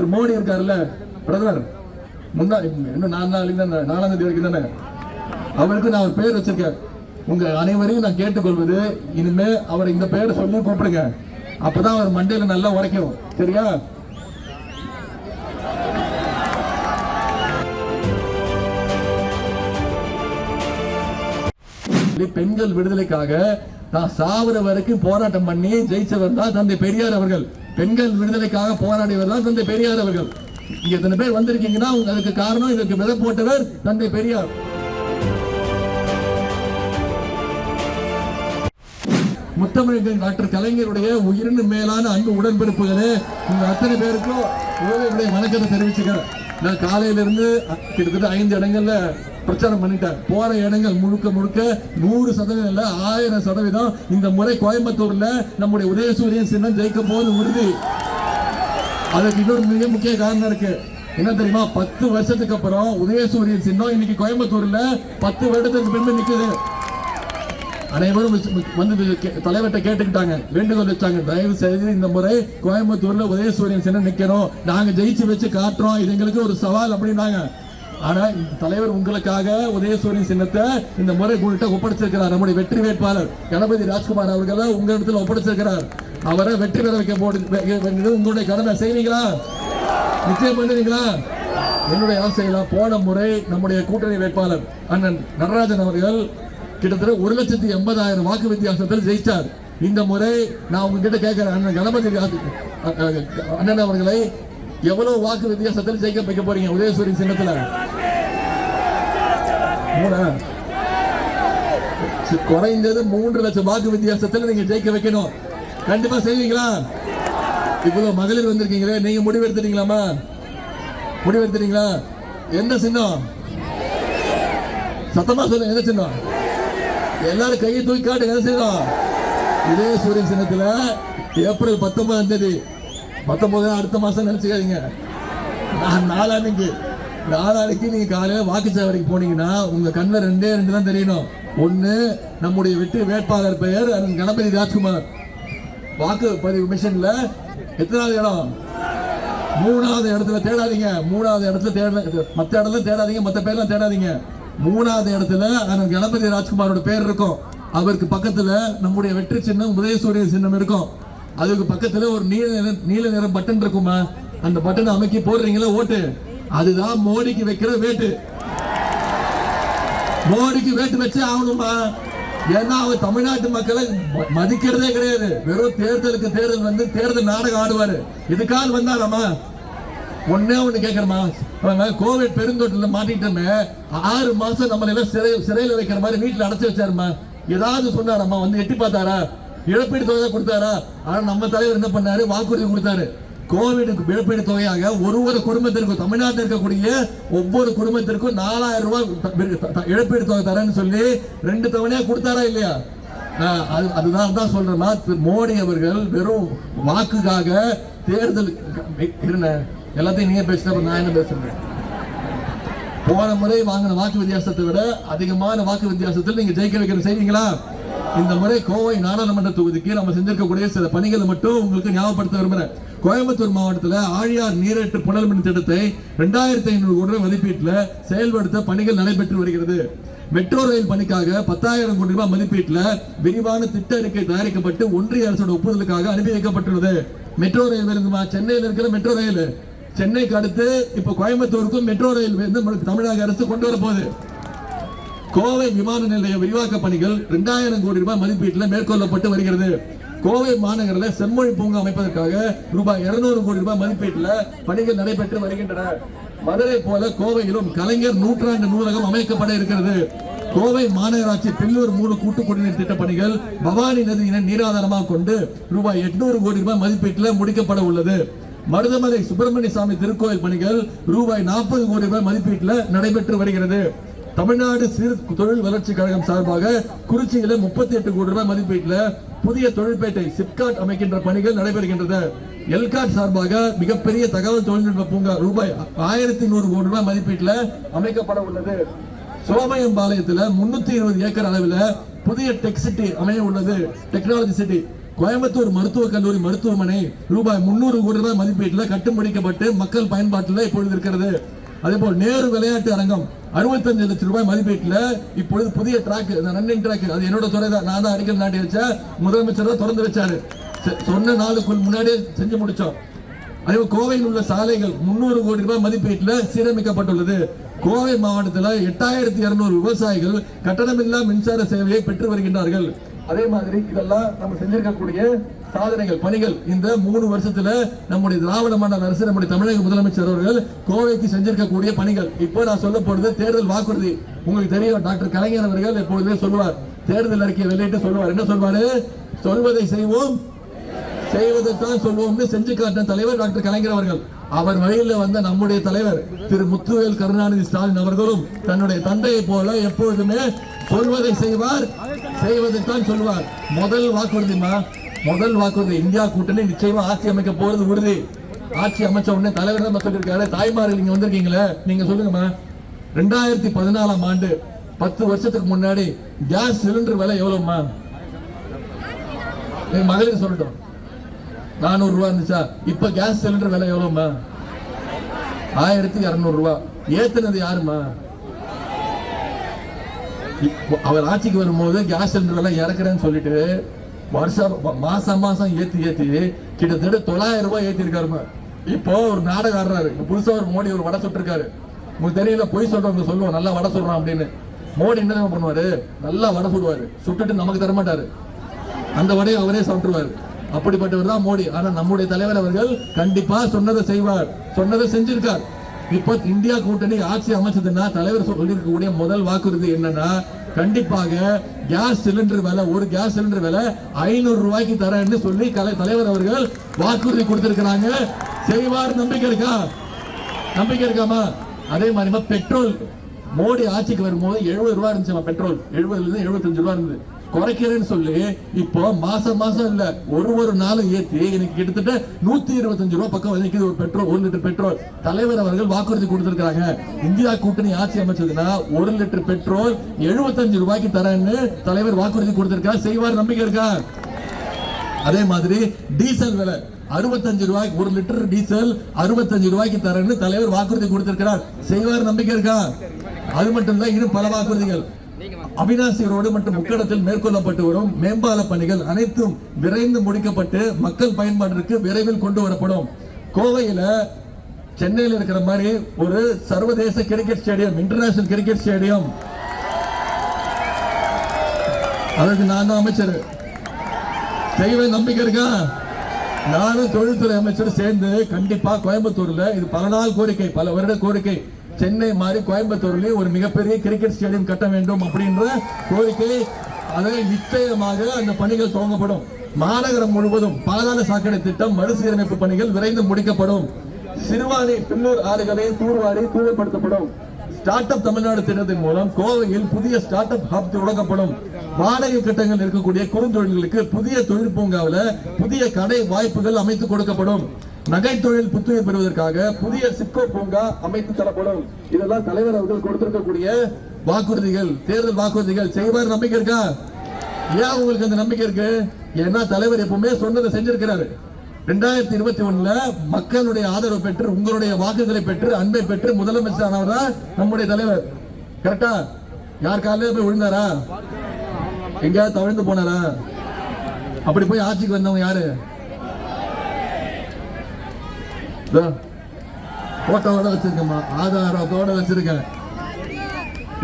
திரு மோடி இருக்காருல்ல பிரதமர். முன்னா இன்னும் நாலு நாளைக்கு தான் நாலாம் தேதி வரைக்கும் தானே? அவருக்கு நான் ஒரு பேர் வச்சிருக்கேன். உங்க அனைவரையும் நான் கேட்டுக்கொள்வது இனிமே அவர் இந்த பேரை சொல்லி கூப்பிடுங்க. அப்பதான் அவர் மண்டையில நல்லா உரைக்கும். சரியா? பெண்கள் விடுதலைக்காக நான் சாவர வரைக்கும் போராட்டம் பண்ணி ஜெயிச்சவர் தான் தந்தை பெரியார் அவர்கள். பெண்கள் விடுதலைக்காக போராடியவர் தான் தந்தை பெரியார் அவர்கள். இங்க இத்தனை பேர் வந்திருக்கீங்கன்னா உங்க- அதுக்கு காரணம் இதற்கு விதை போட்டவர் தந்தை பெரியார். முத்தமிழ்கள் டாக்டர் கலைஞருடைய உயிரினு மேலான அன்பு உடன்பிறப்புகளே உங்க அத்தனை பேருக்கும் உங்களுடைய வணக்கத்தை தெரிவிச்சுக்கிறேன். நான் காலையிலிருந்து கிட்டத்தட்ட ஐந்து இடங்கள்ல பிரச்சாரம் பண்ணிட்டேன் போற இடங்கள் முழுக்க முழுக்க நூறு சதவீதம் இல்ல ஆயிரம் சதவீதம் இந்த முறை கோயம்புத்தூர்ல நம்முடைய உதயசூரியன் சின்னம் ஜெயிக்க போது உறுதி. அதுக்கு இன்னொரு மிக முக்கிய காரணம் இருக்கு. என்ன தெரியுமா? பத்து வருஷத்துக்கு அப்புறம் உதயசூரியன் சின்னம் இன்னைக்கு கோயம்புத்தூர்ல பத்து வருடத்துக்கு பின்பு நிக்குது. அனைவரும் வந்து கே- தலைவர்கிட்ட கேட்டுக்கிட்டாங்க. வேண்டுகோள் வச்சாங்க தயவு செய்து இந்த முறை கோயம்புத்தூர்ல உதயசூரியன் சின்னம் நிக்கணும். நாங்க ஜெயிச்சு வச்சு காட்டுறோம். இது எங்களுக்கு ஒரு சவால் அப்படின்னாங்க. ஆனா இந்த தலைவர் உங்களுக்காக உதயசூரியன் சின்னத்தை இந்த முறை உங்கள்கிட்ட ஒப்படைச்சிருக்கிறார் நம்முடைய வெற்றி வேட்பாளர். கணபதி ராஜ்குமார் அவர்களை உங்களிடத்தில் இடத்துல ஒப்படைச்சிருக்கிறார். அவரை வெற்றி பெற வைக்க போடு உங்களுடைய கடமை. செய்வீங்களா? நிச்சயம் பண்ணுவீங்களா? என்னுடைய ஆசைகளா போன முறை நம்முடைய கூட்டணி வேட்பாளர் அண்ணன் நடராஜன் அவர்கள் கிட்டத்தட்ட ஒரு லட்சத்தி எண்பதாயிரம் வாக்கு வித்தியாசத்தில் ஜெயிச்சார். இந்த முறை நான் உங்ககிட்ட கேட்கிறேன். அண்ணன் கணபதி அண்ணன் அவர்களை எவ்வளவு வாக்கு வித்தியாசத்தில் ஜெயிக்க வைக்க போறீங்க? உதயசூரி சின்னத்துல. மூணா. குறைந்தது மூன்று லட்சம் வாக்கு வித்தியாசத்தில் நீங்க ஜெயிக்க வைக்கணும். கண்டிப்பா செய்வீங்களா? இவ்வளவு மகளிர் வந்திருக்கீங்களே நீங்க முடிவு முடிவெடுத்துட்டீங்களா? என்ன சின்னம்? சத்தமா சொல்லுங்க என்ன சின்னம்? எல்லாரும் கையை தூக்கி காட்டு என்ன சின்னம்? இதே சூரியன் சின்னத்துல ஏப்ரல் பத்தொன்பதாம் தேதி. பத்தொன்பது அடுத்த மாதம் நினச்சிக்காதீங்க. நான் நாளான்னைக்கு நாளான்னைக்கு நீங்கள் காலையில் வாக்குச்சாவடிக்கு போனீங்கன்னா உங்கள் கண்ணில் ரெண்டே ரெண்டு தான் தெரியணும். ஒன்று நம்முடைய வெற்றி வேட்பாளர் பெயர் அண்ணன் கணபதி ராஜ்குமார். வாக்குப்பதிவு மிஷினில் எத்தனாவது இடம்? மூணாவது இடத்துல தேடாதீங்க. மூணாவது இடத்துல தேட மற்ற இடத்துல தேடாதீங்க மற்ற பேர்லாம் தேடாதீங்க. மூணாவது இடத்துல அண்ணன் கணபதி ராஜ்குமாரோட பேர் இருக்கும். அவருக்கு பக்கத்தில் நம்முடைய வெற்றி சின்னம் உதயசூரிய சின்னம் இருக்கும். அதுக்கு பக்கத்துல ஒரு நீல நிற நீல நிற பட்டன் இருக்குமா? அந்த பட்டனை அமைக்கி போடுறீங்களா? ஓட்டு. அதுதான் மோடிக்கு வைக்கிற வேட்டு. மோடிக்கு வேட்டு வச்சே ஆகணுமா? ஏன்னா அவர் தமிழ்நாட்டு மக்களை மதிக்கிறதே கிடையாது. வெறும் தேர்தலுக்கு தேர்தல் வந்து தேர்தல் நாடகம் ஆடுவாரு. இதுக்காக வந்தாராமா? ஒன்னே ஒண்ணு கேக்குறமா கோவிட் பெருந்தொற்றுல மாட்டிட்டோமே ஆறு மாசம் நம்மள எல்லாம் சிறை வைக்கிற மாதிரி வீட்டுல அடைச்சு வச்சாருமா? ஏதாவது சொன்னாராமா? வந்து எட்டி பார்த்தாரா? இழப்பீடு தொகை கொடுத்தாரா? ஆனா நம்ம தலைவர் என்ன பண்ணாரு? வாக்குறுதி கொடுத்தாரு. கோவிடுக்கு இழப்பீடு தொகையாக ஒரு ஒரு குடும்பத்திற்கும் தமிழ்நாட்டில் இருக்கக்கூடிய ஒவ்வொரு குடும்பத்திற்கும் நாலாயிரம் ரூபாய் இழப்பீடு தொகை தரேன்னு சொல்லி ரெண்டு தவணையா கொடுத்தாரா இல்லையா? ஆஹ் அது அதுதான் தான் சொல்றேன்னா மோடி அவர்கள் வெறும் வாக்குக்காக தேர்தல் எல்லாத்தையும் நீங்க பேசுறப்ப நான் என்ன பேசுறேன் போன முறை வாங்கின வாக்கு வித்தியாசத்தை விட அதிகமான வாக்கு வித்தியாசத்தில் நீங்க ஜெயிக்க வைக்கிற செய்வீங்களா இந்த முறை கோவை நாடாளுமன்ற தொகுதிக்கு நம்ம செஞ்சிருக்கக்கூடிய சில பணிகளை மட்டும் உங்களுக்கு ஞாபகப்படுத்த விரும்புகிறேன் கோயம்புத்தூர் மாவட்டத்தில் ஆழியார் நீரேற்று புனல் மின் திட்டத்தை ரெண்டாயிரத்தி ஐநூறு கோடி ரூபாய் மதிப்பீட்டில் செயல்படுத்த பணிகள் நடைபெற்று வருகிறது. மெட்ரோ ரயில் பணிக்காக பத்தாயிரம் கோடி ரூபாய் மதிப்பீட்டில் விரிவான திட்ட அறிக்கை தயாரிக்கப்பட்டு ஒன்றிய அரசோட ஒப்புதலுக்காக அனுப்பி வைக்கப்பட்டுள்ளது. மெட்ரோ ரயில் இருக்குமா சென்னையில் இருக்கிற மெட்ரோ ரயில். சென்னைக்கு அடுத்து இப்போ கோயம்புத்தூருக்கும் மெட்ரோ ரயில் வந்து தமிழக அரசு கொண்டு வர போகுது கோவை விமான நிலைய விரிவாக்க பணிகள் இரண்டாயிரம் கோடி ரூபாய் மதிப்பீட்டில் மேற்கொள்ளப்பட்டு வருகிறது. கோவை மாநகரில் செம்மொழி பூங்கா அமைப்பதற்காக ரூபாய் 200 கோடி ரூபாய் மதிப்பீட்டில் பணிகள் நடைபெற்று வருகின்றன. மதுரை போல கோவையிலும் கலைஞர் நூற்றாண்டு நூலகம் அமைக்கப்பட இருக்கிறது. கோவை மாநகராட்சி பில்லூர் மூணு கூட்டு குடிநீர் திட்ட பணிகள் பவானி நதியினை நீராதாரமாக கொண்டு ரூபாய் 800 கோடி ரூபாய் மதிப்பீட்டில் முடிக்கப்பட உள்ளது. மருதமலை சுப்பிரமணிய சாமி திருக்கோயில் பணிகள் ரூபாய் நாற்பது கோடி ரூபாய் மதிப்பீட்டில் நடைபெற்று வருகிறது. தமிழ்நாடு சிறு தொழில் வளர்ச்சி கழகம் சார்பாக குறிச்சியில முப்பத்தி எட்டு கோடி ரூபாய் மதிப்பீட்டில் புதிய தொழிற்பேட்டை சிப்காட் அமைக்கின்ற பணிகள் நடைபெறுகின்றது. எல்காட் சார்பாக மிகப்பெரிய தகவல் தொழில்நுட்ப பூங்கா ரூபாய் ஆயிரத்தி நூறு கோடி ரூபாய் மதிப்பீட்டில் அமைக்கப்பட உள்ளது. சோமயம்பாளையத்துல முன்னூத்தி இருபது ஏக்கர் அளவில் புதிய டெக் சிட்டி அமைய உள்ளது. Technology city. கோயம்புத்தூர் மருத்துவக் கல்லூரி மருத்துவமனை ரூபாய் முன்னூறு கோடி ரூபாய் மதிப்பீட்டில் கட்டுப்பிடிக்கப்பட்டு மக்கள் பயன்பாட்டில் இப்பொழுது இருக்கிறது. அதே போல் நேரு விளையாட்டு அரங்கம். அறுபத்தஞ்சு லட்சம் ரூபாய் மதிப்பீட்டில் இப்பொழுது புதிய ட்ராக் ரன்னிங் ட்ராக் அது என்னோட துறை தான். நான் தான் அடிக்கல் நாட்டி வச்சேன் முதலமைச்சர் தான் திறந்து வச்சாரு. செ- சொன்ன நாளுக்குள் முன்னாடியே செஞ்சு முடிச்சோம். அதே கோவையில் உள்ள சாலைகள் முன்னூறு கோடி ரூபாய் மதிப்பீட்டில் சீரமைக்கப்பட்டுள்ளது. கோவை மாவட்டத்தில் எட்டாயிரத்தி இருநூறு விவசாயிகள் கட்டணமில்லா மின்சார சேவையை பெற்று வருகின்றார்கள். அதே மாதிரி இதெல்லாம் நம்ம செஞ்சிருக்கக்கூடிய சாதனைகள் பணிகள் இந்த மூணு வருஷத்துல நம்முடைய திராவிட மாடல் அரசு நம்முடைய தமிழக முதலமைச்சர் அவர்கள் கோவைக்கு செஞ்சிருக்கக்கூடிய பணிகள். இப்போ நான் சொல்ல போறது தேர்தல் வாக்குறுதி. உங்களுக்கு தெரியும் டாக்டர் கலைஞர் அவர்கள் எப்பொழுதுமே சொல்லுவார். தேர்தல் அறிக்கையை வெளியிட்டு சொல்லுவார். என்ன சொல்வாரு? சொல்வதை செய்வோம். செய்வதைத்தான் சொல்வோம்னு செஞ்சு காட்டின தலைவர் டாக்டர் கலைஞர் அவர்கள். அவர் வழியில் வந்த நம்முடைய தலைவர் திரு முத்துவேல் கருணாநிதி ஸ்டாலின் அவர்களும் தன்னுடைய தந்தையை போல எப்பொழுதுமே சொல்வதை செய்வார். செய்வதைத்தான் சொல்வார். முதல் வாக்குறுதிமா முதல் வாக்குறுதி இந்தியா கூட்டணி நிச்சயமா ஆட்சி அமைக்க போறது உறுதி ஆட்சி அமைச்ச உடனே தலைவர் தான் சொல்லியிருக்காரு தாய்மார்கள் நீங்க வந்திருக்கீங்களே நீங்க சொல்லுங்கம்மா ரெண்டாயிரத்தி பதினாலாம் ஆண்டு பத்து வருஷத்துக்கு முன்னாடி கேஸ் சிலிண்டர் விலை எவ்வளவுமா என் மகளிர் சொல்லட்டும். நானூறு ரூபா இருந்துச்சா? இப்ப கேஸ் சிலிண்டர் விலை எவ்வளவுமா ஆயிரத்தி இரநூறுவா ரூபா. ஏத்துனது யாருமா அவர் ஆட்சிக்கு வரும்போது கேஸ் சிலிண்டர் இறக்குறேன்னு சொல்லிட்டு வருஷம் மாசம் மாசம் ஏத்தி ஏத்தி கிட்டத்தட்ட தொள்ளாயிரம் ரூபாய் ஏத்தி இப்போ ஒரு நாடகம் ஆடுறாரு. இப்ப புதுசா ஒரு மோடி ஒரு வடை சுட்டிருக்காரு. உங்களுக்கு தெரியல பொய் சொல்றவங்க சொல்லுவோம் நல்லா வடை சொல்றான் அப்படின்னு. மோடி என்ன பண்ணுவாரு? நல்லா வடை சுடுவாரு. சுட்டுட்டு நமக்கு தரமாட்டாரு. அந்த வடையை அவரே சாப்பிட்டுருவாரு. அப்படிப்பட்டவர் தான் மோடி. ஆனா நம்முடைய தலைவர் அவர்கள் கண்டிப்பா சொன்னதை செய்வார். சொன்னதை செஞ்சிருக்கார். இப்போ இந்தியா கூட்டணி ஆட்சி அமைச்சதுன்னா தலைவர் சொல்லியிருக்கக்கூடிய முதல் வாக்குறுதி என்னன்னா கண்டிப்பாக கேஸ் சிலிண்டர் விலை ஒரு கேஸ் சிலிண்டர் விலை ஐநூறு ரூபாய்க்கு தரேன்னு சொல்லி கலை- தலைவர் அவர்கள் வாக்குறுதி கொடுத்திருக்கிறாங்க. செய்வார் நம்பிக்கை இருக்கா? நம்பிக்கை இருக்காமா? அதே மாதிரி பெட்ரோல் மோடி ஆட்சிக்கு வரும்போது எழுபது ரூபா இருந்துச்சு பெட்ரோல். எழுபதுல இருந்து எழுபத்தஞ்சு ரூபா இருந்தது. குறைக்கிறேன்னு சொல்லி இப்போ மாசம் மாசம் இல்ல ஒரு ஒரு நாளும் ஏத்தி எனக்கு கிட்டத்தட்ட நூத்தி இருபத்தஞ்சு ரூபா பக்கம் நிக்குது ஒரு பெட்ரோல் ஒரு லிட்டர் பெட்ரோல். தலைவர் அவர்கள் வாக்குறுதி கொடுத்திருக்காங்க இந்தியா கூட்டணி ஆட்சி அமைச்சதுன்னா ஒரு லிட்டர் பெட்ரோல் எழுபத்தஞ்சு ரூபாய்க்கு தரேன்னு தலைவர் வாக்குறுதி கொடுத்திருக்காரு செய்வார் நம்பிக்கை இருக்கா? அதே மாதிரி டீசல் விலை அறுபத்தஞ்சு ரூபாய்க்கு ஒரு லிட்டர் டீசல் அறுபத்தஞ்சு ரூபாய்க்கு தரேன்னு தலைவர் வாக்குறுதி கொடுத்திருக்கிறார். செய்வார் நம்பிக்கை இருக்கா? அது மட்டும் தான் இன்னும் பல வாக்குறுதிகள். அவினாசி ரோடு மற்றும் முக்கடத்தில் மேற்கொள்ளப்பட்டு வரும் மேம்பால பணிகள் அனைத்தும் விரைந்து முடிக்கப்பட்டு மக்கள் பயன்பாட்டிற்கு விரைவில் கொண்டு வரப்படும். கோவையில் சென்னையில் இருக்கிற மாதிரி ஒரு சர்வதேச cricket stadium international cricket stadium அதற்கு நான் தான் அமைச்சர். தெய்வ நம்பிக்கை இருக்கா? நானும் தொழில்துறை அமைச்சர் சேர்ந்து கண்டிப்பா கோயம்புத்தூர்ல இது பல நாள் கோரிக்கை பல வருட கோரிக்கை. சென்னை மாதிரி கோயம்புத்தூர்லேயும் ஒரு மிகப்பெரிய கிரிக்கெட் ஸ்டேடியம் கட்ட வேண்டும் அப்படின்ற கோரிக்கை அதை நிச்சயமாக அந்த பணிகள் துவங்கப்படும். மாநகரம் முழுவதும் பாதாள சாக்கடை திட்டம் மறுசீரமைப்பு பணிகள் விரைந்து முடிக்கப்படும். சிறுவாணி பின்னூர் ஆறுகளை தூர்வாரி தூய்மைப்படுத்தப்படும். ஸ்டார்ட் அப் தமிழ்நாடு திட்டத்தின் மூலம் கோவையில் புதிய ஸ்டார்ட் அப் ஹப் தொடங்கப்படும். வாடகை கட்டங்கள் இருக்கக்கூடிய குறுந்தொழில்களுக்கு புதிய தொழில் பூங்காவில் புதிய கடை வாய்ப்புகள் அமைத்து கொடுக்கப்படும். நகை தொழில் புத்துயிர் பெறுவதற்காக புதிய சிப்கோ பூங்கா அமைத்து தரப்படும். இதெல்லாம் தலைவர் அவர்கள் கொடுத்திருக்கக்கூடிய வாக்குறுதிகள் தேர்தல் வாக்குறுதிகள். செய்வார் நம்பிக்கை இருக்கா? ஏன் உங்களுக்கு அந்த நம்பிக்கை இருக்கு? ஏன்னா தலைவர் எப்பவுமே சொன்னதை செஞ்சிருக்கிறாரு. ரெண்டாயிரத்தி இருபத்தி ஒண்ணுல மக்களுடைய ஆதரவு பெற்று உங்களுடைய வாக்குகளை பெற்று அன்பை பெற்று முதலமைச்சர் ஆனவர் தான் நம்முடைய தலைவர். கரெக்டா யார் காலையில போய் விழுந்தாரா? எங்கேயாவது தவிழ்ந்து போனாரா? அப்படி போய் ஆட்சிக்கு வந்தவங்க யாரு? போட்டோவோட வச்சிருக்கேம்மா ஆதாரத்தோட வச்சிருக்கேன்.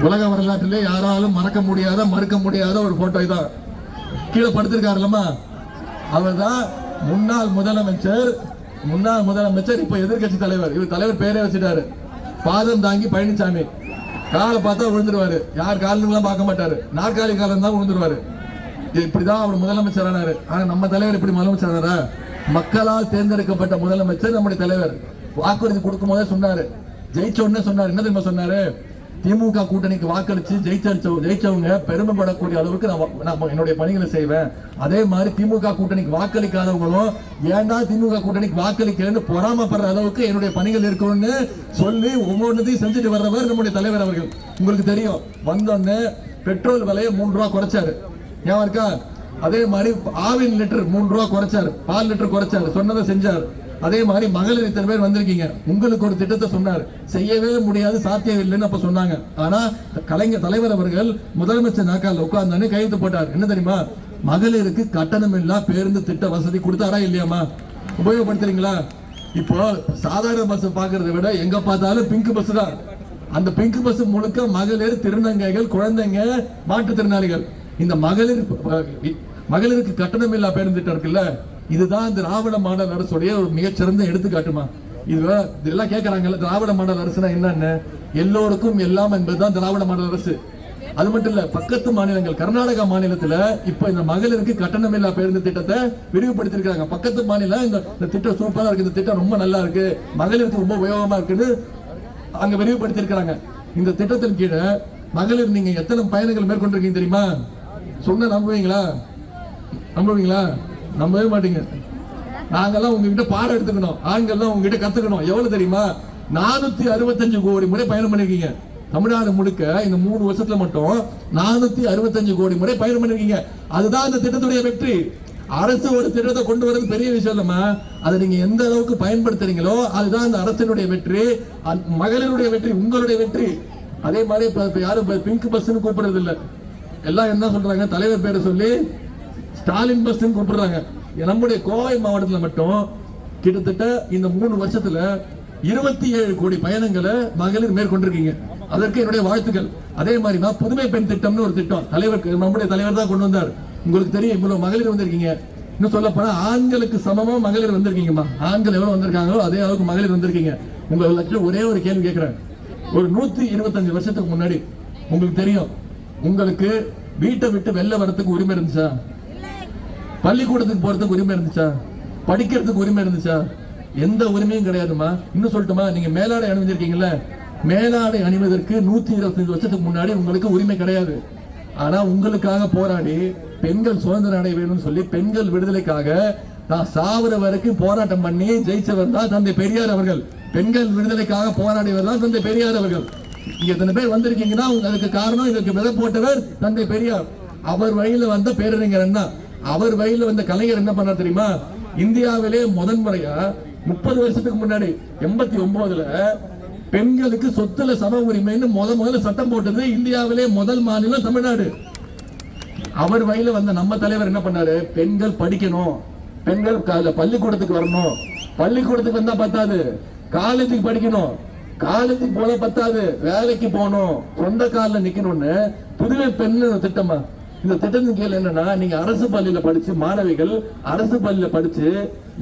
உலக வரலாற்றிலே யாராலும் மறக்க முடியாத மறுக்க முடியாத ஒரு போட்டோ இதான். கீழே படுத்திருக்காருல்லம்மா. அவர் தான் முன்னாள் முதலமைச்சர் முன்னாள் முதலமைச்சர் இப்ப எதிர்க்கட்சி தலைவர். இவர் தலைவர் பேரே வச்சுட்டாரு. பாதம் தாங்கி பழனிசாமி காலை பார்த்தா விழுந்துருவாரு. யார் காலம் பார்க்க மாட்டாரு. நாற்காலி காலம் தான் விழுந்துருவாரு. இப்படிதான் அவர் முதலமைச்சர் ஆனாரு. ஆனா நம்ம தலைவர் இப்படி முதலமைச்சர் ஆனாரா? மக்களால் தேர்ந்தெடுக்கப்பட்ட முதலமைச்சர் நம்முடைய தலைவர். வாக்குறுதி கொடுக்கும் போதே சொன்னாரு. ஜெயிச்ச உடனே சொன்னாரு. என்ன தெரியுமா சொன்னாரு? திமுக கூட்டணிக்கு வாக்களிச்சு ஜெயிச்ச ஜெயிச்சவங்க பெருமைப்படக்கூடிய அளவுக்கு நான் என்னுடைய பணிகளை செய்வேன். அதே மாதிரி திமுக கூட்டணிக்கு வாக்களிக்காதவங்களும் ஏன்டா திமுக கூட்டணிக்கு வாக்களிக்கலன்னு பொறாமப்படுற அளவுக்கு என்னுடைய பணிகள் இருக்கும்னு சொல்லி ஒவ்வொன்றதையும் செஞ்சுட்டு வர்றவர் நம்முடைய தலைவர் அவர்கள். உங்களுக்கு தெரியும். வந்தோடனே பெட்ரோல் விலையை மூன்று ரூபா குறைச்சாரு. ஏன் இருக்கா அதே மாதிரி ஆவின் லிட்டர் மூணு ரூபா குறைச்சாரு. பால் லிட்டர் குறைச்சாரு. சொன்னதை செஞ்சார். அதே மாதிரி மகளிர் இத்தனை பேர் வந்திருக்கீங்க. உங்களுக்கு ஒரு திட்டத்தை சொன்னார். செய்யவே முடியாது சாத்தியம் இல்லைன்னு அப்ப சொன்னாங்க. ஆனா கலைஞர் தலைவர் அவர்கள் முதலமைச்சர் நாக்கால் உட்கார்ந்தானே கையெழுத்து போட்டார். என்ன தெரியுமா? மகளிருக்கு கட்டணம் இல்லா பேருந்து திட்ட வசதி கொடுத்தாரா இல்லையாமா உபயோகப்படுத்துறீங்களா? இப்போ சாதாரண பஸ் பாக்குறதை விட எங்க பார்த்தாலும் பிங்க் பஸ் தான். அந்த பிங்க் பஸ் முழுக்க மகளிர் திருநங்கைகள் குழந்தைங்க மாற்றுத்திறனாளிகள். இந்த மகளிர் மகளிருக்கு கட்டணம் இல்லா பேருந்து திட்டம் இருக்குல்ல இதுதான் திராவிட மாடல் அரசுடைய ஒரு மிகச்சிறந்த எடுத்துக்காட்டுமா. இது இதெல்லாம் கேட்கறாங்கல்ல திராவிட மாடல் அரசுனா என்னன்னு? எல்லோருக்கும் எல்லாம் என்பதுதான் திராவிட மாடல் அரசு. அது மட்டும் இல்ல பக்கத்து மாநிலங்கள் கர்நாடகா மாநிலத்துல இப்ப இந்த மகளிருக்கு கட்டணமில்லா பேருந்து திட்டத்தை விரிவுபடுத்திருக்காங்க பக்கத்து மாநிலம் இந்த திட்டம் சூப்பரா இருக்கு இந்த திட்டம் ரொம்ப நல்லா இருக்கு மகளிருக்கு ரொம்ப உபயோகமா இருக்குன்னு அங்க விரிவுபடுத்திருக்கிறாங்க. இந்த திட்டத்தின் கீழே மகளிர் நீங்க எத்தனை பயணங்கள் மேற்கொண்டிருக்கீங்க தெரியுமா? சொன்ன நம்புவீங்களா? நம்புவீங்களா? நம்பவே மாட்டீங்க. நாங்கெல்லாம் உங்ககிட்ட பாடம் எடுத்துக்கணும். ஆண்கள்லாம் உங்ககிட்ட கத்துக்கணும். எவ்வளவு தெரியுமா? நானூத்தி அறுபத்தஞ்சு கோடி முறை பயணம் பண்ணிருக்கீங்க. தமிழ்நாடு முழுக்க இந்த மூணு வருஷத்துல மட்டும் நானூத்தி அறுபத்தஞ்சு கோடி முறை பயணம் பண்ணிருக்கீங்க. அதுதான் இந்த திட்டத்துடைய வெற்றி. அரசு ஒரு திட்டத்தை கொண்டு வரது பெரிய விஷயம் இல்லாம அதை நீங்க எந்த அளவுக்கு பயன்படுத்துறீங்களோ அதுதான் இந்த அரசினுடைய வெற்றி. மகளிருடைய வெற்றி உங்களுடைய வெற்றி. அதே மாதிரி யாரும் பிங்க் பஸ்ன்னு கூப்பிடுறது இல்லை எல்லாம் என்ன சொல்றாங்க? தலைவர் பேரை சொல்லி ஸ்டாலின் பஸ் கூப்பிடுறாங்க. நம்முடைய கோவை மாவட்டத்தில் மட்டும் கிட்டத்தட்ட இந்த மூணு வருஷத்துல இருபத்தி ஏழு கோடி பயணங்களை மகளிர் மேற்கொண்டிருக்கீங்க. அதற்கு என்னுடைய வாழ்த்துக்கள். அதே மாதிரி தான் புதுமை பெண் திட்டம்னு ஒரு திட்டம். தலைவர் நம்முடைய தலைவர் தான் கொண்டு வந்தார். உங்களுக்கு தெரியும் இவ்வளவு மகளிர் வந்திருக்கீங்க. இன்னும் சொல்ல போனா ஆண்களுக்கு சமமா மகளிர் வந்திருக்கீங்கம்மா. ஆண்கள் எவ்வளவு வந்திருக்காங்களோ அதே அளவுக்கு மகளிர் வந்திருக்கீங்க. உங்களுக்கு ஒரே ஒரு கேள்வி கேட்கிறேன். ஒரு நூத்தி இருபத்தஞ்சு வருஷத்துக்கு முன்னாடி உங்களுக்கு தெரியும் உங்களுக்கு வீட்டை விட்டு வெளில வரத்துக்கு உரிமை இருந்துச்சா? பள்ளிக்கூடத்துக்கு போறதுக்கு உரிமை இருந்துச்சா? படிக்கிறதுக்கு உரிமை இருந்துச்சா? எந்த உரிமையும் கிடையாதுமா இன்னும் சொல்லட்டுமா? நீங்க மேலாடை அணிஞ்சிருக்கீங்கல்ல? மேலாடை அணிவதற்கு நூத்தி இருபத்தஞ்சு வருஷத்துக்கு முன்னாடி உங்களுக்கு உரிமை கிடையாது. ஆனா உங்களுக்காக போராடி பெண்கள் சுதந்திர அடை வேணும்னு சொல்லி பெண்கள் விடுதலைக்காக நான் சாவர வரைக்கும் போராட்டம் பண்ணி ஜெயிச்சவர் தான் தந்தை பெரியார் அவர்கள். பெண்கள் விடுதலைக்காக போராடியவர் தான் தந்தை பெரியார் அவர்கள். இங்க எத்தனை பேர் வந்திருக்கீங்கன்னா உங்க- அதுக்கு காரணம் இதற்கு விதை போட்டவர் தந்தை பெரியார். அவர் வழியில வந்த பேரறிஞர் என்ன? அவர் வழியில வந்த கலைஞர் என்ன பண்ணார் தெரியுமா? இந்தியாவிலே முதன் முறையா முப்பது வருஷத்துக்கு முன்னாடி எண்பத்தி ஒன்பதுல பெண்களுக்கு சொத்துல சம உரிமைன்னு முத முதல்ல சட்டம் போட்டது இந்தியாவிலே முதல் மாநிலம் தமிழ்நாடு. அவர் வழியில வந்த நம்ம தலைவர் என்ன பண்ணாரு? பெண்கள் படிக்கணும். பெண்கள் பள்ளிக்கூடத்துக்கு வரணும். பள்ளிக்கூடத்துக்கு வந்தா பத்தாது. காலேஜுக்கு படிக்கணும். காலேஜுக்கு போல பத்தாது வேலைக்கு போகணும் சொந்த காலில் நிக்கணும்னு புதுமை பெண் திட்டமா இந்த திட்டத்தின் கீழ் என்னன்னா நீங்க அரசு பள்ளியில படிச்சு மாணவிகள் அரசு பள்ளியில படிச்சு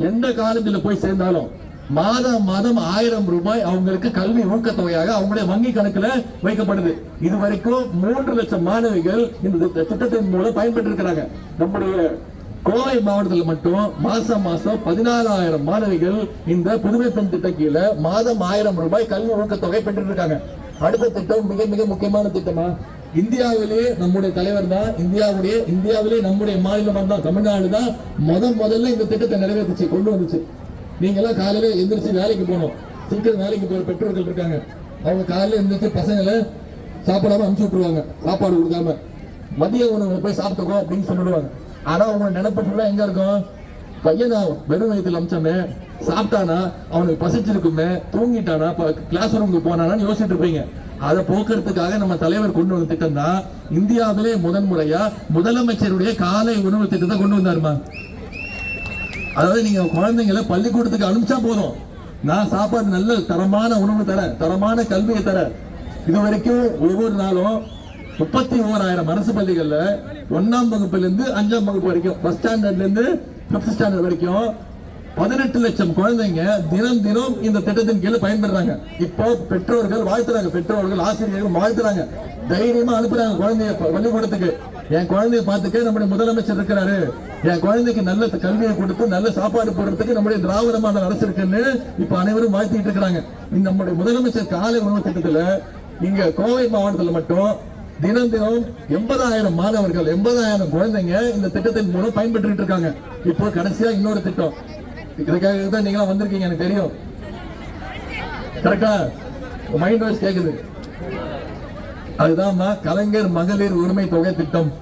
எந்த காலேஜில் போய் சேர்ந்தாலும் மாதம் மாதம் ஆயிரம் ரூபாய் அவங்களுக்கு கல்வி ஊக்கத்தொகையாக அவங்களுடைய வங்கி கணக்குல வைக்கப்படுது. இது வரைக்கும் மூன்று லட்சம் மாணவிகள் இந்த திட்டத்தின் மூலம் பயன்பெற்று இருக்கிறாங்க நம்முடைய கோவை மாவட்டத்தில் மட்டும் மாசம் மாசம் பதினாலாயிரம் மாணவிகள் இந்த புதுமை பெண் திட்ட கீழே மாதம் ஆயிரம் ரூபாய் கல்வி ஊக்கத்தொகை பெற்று இருக்காங்க அடுத்த திட்டம் மிக மிக முக்கியமான திட்டமா? இந்தியாவிலேயே நம்முடைய தலைவர் தான் இந்தியாவுடைய இந்தியாவிலே நம்முடைய மாநிலம் தான் தமிழ்நாடு தான் முதல் முதல்ல இந்த திட்டத்தை நிறைவேற்றுச்சு கொண்டு வந்துச்சு. நீங்க எல்லாம் காலையில எந்திரிச்சு வேலைக்கு போகணும். சீக்கிரம் வேலைக்கு போற பெற்றோர்கள் இருக்காங்க. அவங்க காலையில எந்திரிச்சு பசங்களை சாப்பிடாம அனுப்பிச்சு விட்டுருவாங்க. சாப்பாடு கொடுக்காம. மதிய உணவு போய் சாப்பிட்டுக்கோ அப்படின்னு சொல்லிடுவாங்க. ஆனா அவங்க நினைப்பு ஃபுல்லா எங்க இருக்கும்? பையனா வெறும் வயிற்றுல அமிச்சமே சாப்பிட்டானா அவனுக்கு பசிச்சிருக்குமே தூங்கிட்டானா கிளாஸ் ரூமுக்கு போனானான்னு யோசிச்சுட்டு இருப்பீங்க. அதை போக்குறதுக்காக நம்ம தலைவர் கொண்டு வந்த திட்டம் தான் இந்தியாவிலே முதன் முறையா முதலமைச்சருடைய காலை உணவு திட்டத்தை கொண்டு வந்தாருமா? அதாவது நீங்க குழந்தைங்களை பள்ளிக்கூடத்துக்கு அனுப்பிச்சா போதும். நான் சாப்பாடு நல்ல தரமான உணவு தரேன் தரமான கல்வியை தரேன். இது வரைக்கும் ஒவ்வொரு நாளும் முப்பத்தி ஓராயிரம் அரசு பள்ளிகள்ல ஒன்னாம் வகுப்புல இருந்து அஞ்சாம் வகுப்பு வரைக்கும் ஃபர்ஸ்ட் ஸ்டாண்டர்ட்ல இருந்து பிப்த் ஸ்டாண்டர்ட் வரைக்கும் பதினெட்டு லட்சம் குழந்தைங்க தினம் தினம் இந்த திட்டத்தின் கீழே பயன்பெறாங்க இப்போ பெற்றோர்கள் வாழ்த்துறாங்க பெற்றோர்கள் ஆசிரியர்கள் வாழ்த்துறாங்க. தைரியமா அனுப்புறாங்க குழந்தைய ப- பள்ளிக்கூடத்துக்கு. என் குழந்தைய பார்த்துக்க நம்முடைய முதலமைச்சர் இருக்கிறாரு. என் குழந்தைக்கு நல்ல கல்வியை கொடுத்து நல்ல சாப்பாடு போடுறதுக்கு நம்முடைய திராவிட மாடல் அரசு இருக்குன்னு இப்ப அனைவரும் வாழ்த்திட்டு இருக்கிறாங்க. நம்முடைய முதலமைச்சர் காலை உணவு திட்டத்துல இங்க கோவை மாவட்டத்துல மட்டும் தினம் தினம் எண்பதாயிரம் மாணவர்கள் எண்பதாயிரம் குழந்தைங்க இந்த திட்டத்தின் மூலம் பயன்பெற்று இருக்காங்க. இப்போ கடைசியா இன்னொரு திட்டம். இதுக்காக தான் நீங்களாம் வந்திருக்கீங்க எனக்கு தெரியும். கரெக்டா மைண்ட் வாய்ஸ் கேக்குது. அதுதான் கலைஞர் மகளிர் உரிமை தொகை திட்டம்.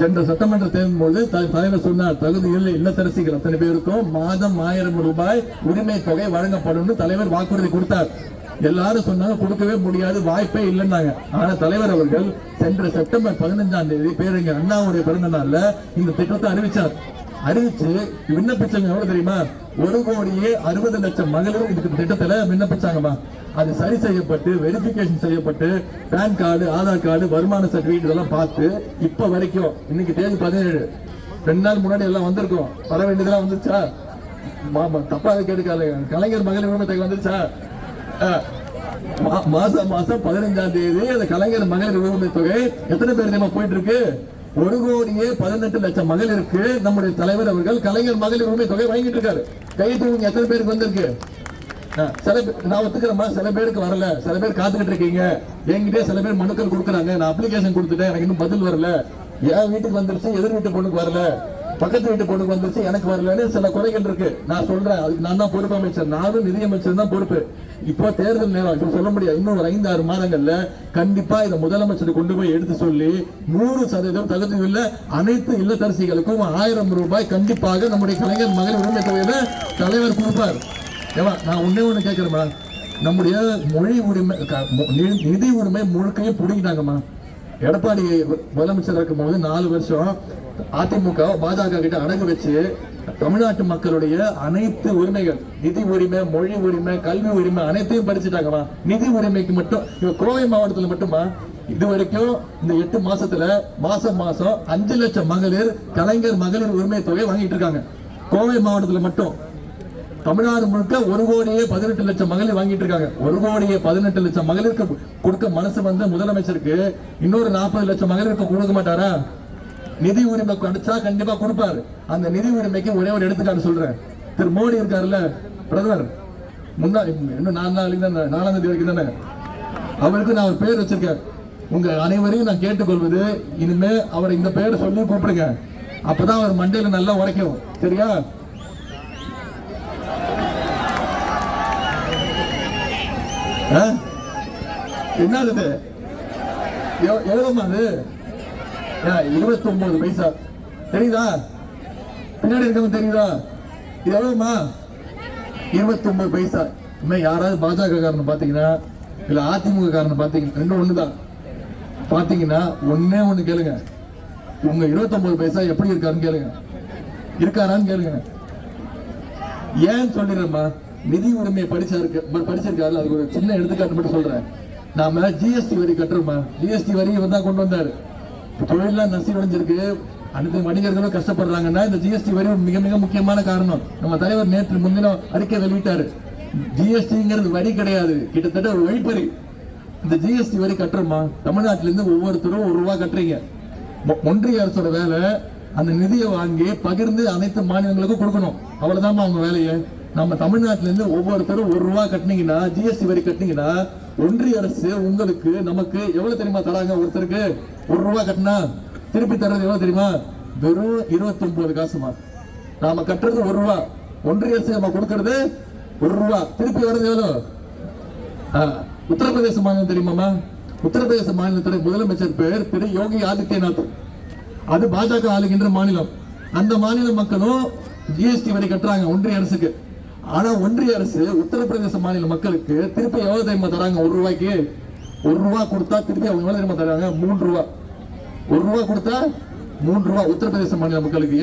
சென்ற சட்டமன்ற தேர்தல் போது தலைவர் சொன்னார் தகுதியில் இல்லத்தரசிகள். அத்தனை பேருக்கும் மாதம் ஆயிரம் ரூபாய் உரிமை தொகை வழங்கப்படும் தலைவர் வாக்குறுதி கொடுத்தார். எல்லாரும் சொன்னாங்க கொடுக்கவே முடியாது வாய்ப்பே இல்லைன்னாங்க. ஆனா தலைவர் அவர்கள் சென்ற செப்டம்பர் பதினஞ்சாம் தேதி பேரறிஞர் அண்ணாவுடைய பிறந்த நாள்ல இந்த திட்டத்தை அறிவிச்சார். அறிவிச்சு விண்ணப்பிச்சவங்க எவ்வளவு தெரியுமா? ஒரு கோடியே அறுபது லட்சம் மகளிர் இதுக்கு திட்டத்துல விண்ணப்பிச்சாங்கம்மா. அது சரி செய்யப்பட்டு வெரிபிகேஷன் செய்யப்பட்டு பேன் கார்டு ஆதார் கார்டு வருமான சர்டிபிகேட் இதெல்லாம் பார்த்து இப்ப வரைக்கும் இன்னைக்கு தேதி பதினேழு. ரெண்டு நாள் முன்னாடி எல்லாம் வந்திருக்கும். வர வேண்டியதெல்லாம் வந்துருச்சா? தப்பா கேட்டுக்காது கலைஞர் மகளிர் உரிமை தொகை வந்துருச்சா? மாசம் மாசம் பதினஞ்சாம் தேதி அந்த கலைஞர் மகளிர் உரிமை தொகை எத்தனை பேர் நம்ம போயிட்டு இருக்கு ஒரு கோடியே பதினெட்டு லட்சம் மகளிருக்கு நம்முடைய தலைவர் அவர்கள் கலைஞர் மகளிர் உரிமை தொகை வாங்கிட்டு இருக்காரு. கை தூங்க எத்தனை பேருக்கு வந்திருக்கு? சில பேர் நான் ஒத்துக்கிறேம்மா சில பேருக்கு வரல. சில பேர் காத்துக்கிட்டு இருக்கீங்க. என்கிட்டயே சில பேர் மனுக்கள் கொடுக்குறாங்க. நான் அப்ளிகேஷன் கொடுத்துட்டேன் எனக்கு இன்னும் பதில் வரல. என் வீட்டுக்கு வந்துருச்சு எதிர் வீட்டு பொண்ணுக்கு வரல. பக்கத்து வீட்டு பொண்ணுக்கு வந்துருச்சு எனக்கு வரலன்னு சில குறைகள் இருக்கு. நான் சொல்றேன் அதுக்கு நான் தான் பொறுப்பு அமைச்சர். நானும் நிதியமைச்சர் தான் பொறுப்பு. இப்போ தேர்தல் நேரம் சொல்ல முடியாது. இன்னும் ஒரு ஐந்து ஆறு மாதங்கள்ல கண்டிப்பா இதை முதலமைச்சர் கொண்டு போய் எடுத்து சொல்லி நூறு சதவீதம் தகுதி உள்ள அனைத்து இல்லத்தரசிகளுக்கும் ஆயிரம் ரூபாய் கண்டிப்பாக நம்முடைய கலைஞர் மகளிர் உரிமை தொகையில தலைவர் கொடுப்பார். ஏவா நான் ஒண்ணே ஒண்ணு மேடம் நம்முடைய மொழி உரிமை க- நி- நிதி உரிமை முழுக்கையும் பிடிக்கிட்டாங்கம்மா எடப்பாடி முதலமைச்சர் இருக்கும் போது நாலு வருஷம் அதிமுக பாஜக கிட்ட அடங்க வச்சு தமிழ்நாட்டு மக்களுடைய அனைத்து உரிமைகள் நிதி உரிமை மொழி உரிமை கல்வி உரிமை அனைத்தையும் பறிச்சுட்டாங்கம்மா. நிதி உரிமைக்கு மட்டும் கோவை மாவட்டத்துல மட்டுமா? இது வரைக்கும் இந்த எட்டு மாசத்துல மாசம் மாசம் அஞ்சு லட்சம் மகளிர் கலைஞர் மகளிர் உரிமை தொகை வாங்கிட்டு இருக்காங்க. கோவை மாவட்டத்துல மட்டும். தமிழ்நாடு முழுக்க ஒரு கோடியே பதினெட்டு லட்சம் மகளிர் வாங்கிட்டு இருக்காங்க. ஒரு கோடியே பதினெட்டு லட்சம் மகளிருக்கு கொடுக்க மனசு வந்து முதலமைச்சருக்கு இன்னொரு நாற்பது லட்சம் மகளிருக்கு கொடுக்க மாட்டாரா? நிதி உரிமை கிடைச்சா கண்டிப்பா கொடுப்பாரு. அந்த நிதி உரிமைக்கு ஒரே ஒரு எடுத்துக்காட்டு சொல்றேன். திரு மோடி இருக்காருல்ல பிரதமர். முன்னாடி இன்னும் நாலு நாளைக்கு தானே நாலாம் தேதி வரைக்கும் தானே? அவருக்கு நான் ஒரு பேர் வச்சிருக்கேன். உங்க அனைவரையும் நான் கேட்டுக்கொள்வது இனிமே அவர் இந்த பேரை சொல்லி கூப்பிடுங்க. அப்பதான் அவர் மண்டையில நல்லா உரைக்கும் சரியா? ஆ? என்னது இது? எவ்- எவ்வளவுமா அது? இருபத்தி ஒன்பது பைசா. தெரியுதா? பின்னாடி இருக்கவங்க தெரியுதா? இது எவ்வளவுமா? இருபத்தி ஒன்பது பைசா. இன்னும் யாராவது பாஜக காரனை பாத்தீங்கன்னா இல்ல அதிமுக காரனை பாத்தீங்கன்னா ரெண்டும் ஒண்ணுதான். பாத்தீங்கன்னா ஒண்ணே ஒண்ணு கேளுங்க. உங்க 29 பைசா எப்படி இருக்காருன்னு கேளுங்க. இருக்காரான்னு கேளுங்க. ஏன் சொல்லிடுறேம்மா? நிதி உரிமையை படிச்சாருக்கு படிச்சிருக்காரு அதுக்கு ஒரு சின்ன எடுத்துக்காட்டு மட்டும் சொல்றேன். நாம ஜிஎஸ்டி வரி கட்டுறோமா ஜிஎஸ்டி வரி இவர் தான் கொண்டு வந்தாரு. தொழிலாம் நசிவடைஞ்சிருக்கு அனைத்து வணிகர்களும் கஷ்டப்படுறாங்கன்னா இந்த ஜிஎஸ்டி வரி மிக மிக முக்கியமான காரணம். நம்ம தலைவர் நேற்று முன்தினம் அறிக்கை வெளியிட்டாரு. ஜிஎஸ்டிங்கிறது வரி கிடையாது. கிட்டத்தட்ட ஒரு வழிப்பறி. இந்த ஜிஎஸ்டி வரி கட்டுறோமா? தமிழ்நாட்டில இருந்து ஒவ்வொருத்தரும் ஒரு ரூபா கட்டுறீங்க. ஒன்றிய அரசோட வேலை அந்த நிதியை வாங்கி பகிர்ந்து அனைத்து மாநிலங்களுக்கும் கொடுக்கணும். அவ்வளவுதான் அவங்க வேலையை. நம்ம தமிழ்நாட்டிலேருந்து ஒவ்வொருத்தரும் ஒரு ரூபா கட்டினீங்கன்னா ஜிஎஸ்டி வரி கட்டினீங்கன்னா ஒன்றிய அரசு உங்களுக்கு நமக்கு எவ்வளவு தெரியுமா தராங்க ஒருத்தருக்கு? ஒரு ரூபா கட்டினா திருப்பி தர்றது எவ்வளவு தெரியுமா? வெறும் இருபத்தி ஒன்பது காசுமா நாம கட்டுறது ஒரு ரூபா. ஒன்றிய அரசு நம்ம கொடுக்கறது ஒரு ரூபா. திருப்பி வர்றது எவ்வளவு? உத்தரப்பிரதேச மாநிலம் தெரியுமாமா உத்தரப்பிரதேச மாநிலத்துடைய முதலமைச்சர் பேர் திரு யோகி ஆதித்யநாத். அது பாஜக ஆளுகின்ற மாநிலம். அந்த மாநில மக்களும் ஜிஎஸ்டி வரி கட்டுறாங்க ஒன்றிய அரசுக்கு. ஆனா ஒன்றிய அரசு உத்தரப்பிரதேச மாநில மக்களுக்கு திருப்பி எவ்வளவு தெரியுமா தராங்க? ஒரு ரூபாய்க்கு? ஒரு ரூபா கொடுத்தா திருப்பி அவங்க எவ்வளவு தெரியுமா தராங்க? மூன்று ரூபா. ஒரு ரூபா கொடுத்தா மூன்று ரூபா உத்தரப்பிரதேச மாநில மக்களுக்கு.